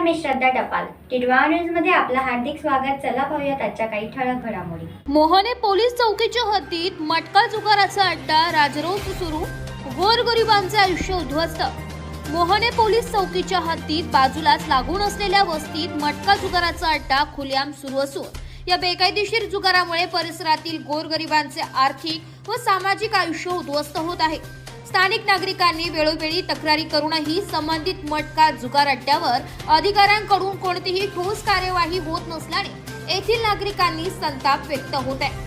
मी श्रद्धा टपाल. टिडवा न्यूजमध्ये आपलं हार्दिक स्वागत. चला पाहूयात आजच्या काही ठळक घडामोडी. मोहने पोलीस चौकीच्या हद्दीत मटका जुगाराचा अड्डा राजरोस सुरू. गोरगरिबांचे आयुष्य उद्ध्वस्त. मोहने पोलीस चौकीच्या हद्दीत बाजूलाच लागून असलेल्या वस्तीत मटका जुगाराचा अड्डा खुलेआम सुरू असून या बेकायदेशीर जुगारामुळे परिसरातील गोरगरिबांचे आर्थिक व सामाजिक आयुष्य उद्ध्वस्त होत आहे. स्थानिक नागरिकांनी वेळोवेळी तक्रारी करूनही संबंधित मटका जुगार अड्ड्यावर अधिकाऱ्यांकडून कोणतीही ठोस कार्यवाही होत नसल्याने येथील नागरिकांनी संताप व्यक्त होत आहे.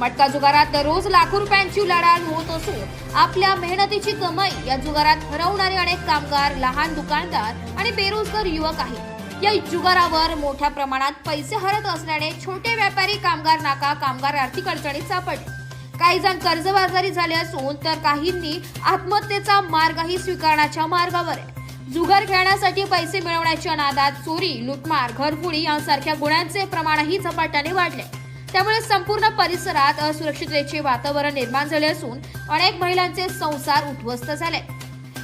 मटका जुगारात दररोज लाखो रुपयांची उलाढाल होत असून आपल्या मेहनतीची कमाई या जुगारात हरवणारे अनेक कामगार लहान दुकानदार आणि बेरोजगार युवक आहेत. या जुगारावर मोठ्या प्रमाणात पैसे हरत असल्याने छोटे व्यापारी कामगार नाका कामगार आर्थिक अडचणीत सापडले. काही जण कर्जबाजारी झाले असून तर काहींनी आत्महत्येचा मार्गही स्वीकारण्याच्या मार्गावर आहे. जुगार खेळण्यासाठी पैसे मिळवण्याच्या नादात चोरी लुटमार घरफोडी यांसारख्या गुन्ह्यांचे प्रमाणही झपाट्याने वाढले. त्यामुळे संपूर्ण परिसरात असुरक्षिततेचे वातावरण निर्माण झाले असून अनेक महिलांचे संसार उद्ध्वस्त झाले.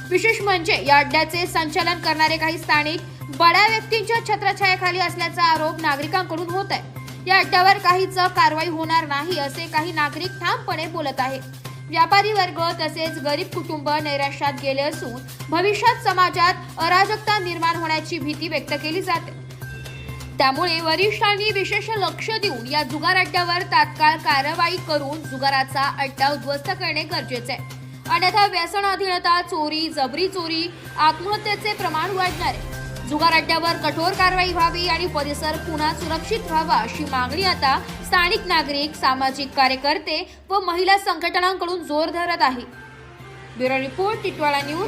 विशेष म्हणजे या अड्ड्याचे संचालन करणारे काही स्थानिक बड्या व्यक्तींच्या छत्रछायाखाली असल्याचा आरोप नागरिकांकडून होत आहे. या अड्ड्यावर काहीच कारवाई होणार नाही असे काही नागरिक ठामपणे बोलत आहेत. व्यापारी वर्ग तसेच गरीब कुटुंब नैराश्यात गेले असून भविष्यात समाजात अराजकता निर्माण होण्याची भीती व्यक्त केली जाते. त्यामुळे वरिष्ठांनी विशेष लक्ष देऊन या जुगार अड्ड्यावर तात्काळ कारवाई करून जुगाराचा अड्डा उद्ध्वस्त करणे गरजेचे आहे. अन्यथा व्यसन अधीनता चोरी जबरी चोरी आत्महत्येचे प्रमाण वाढणार आहे. जुगार अड्ड्यावर कठोर कारवाई व्हावी आणि परिसर पुन्हा सुरक्षित व्हावा अशी मागणी आता स्थानिक नागरिक सामाजिक कार्यकर्ते व महिला संघटनांकडून जोर धरत आहे. Bureau report Titwala news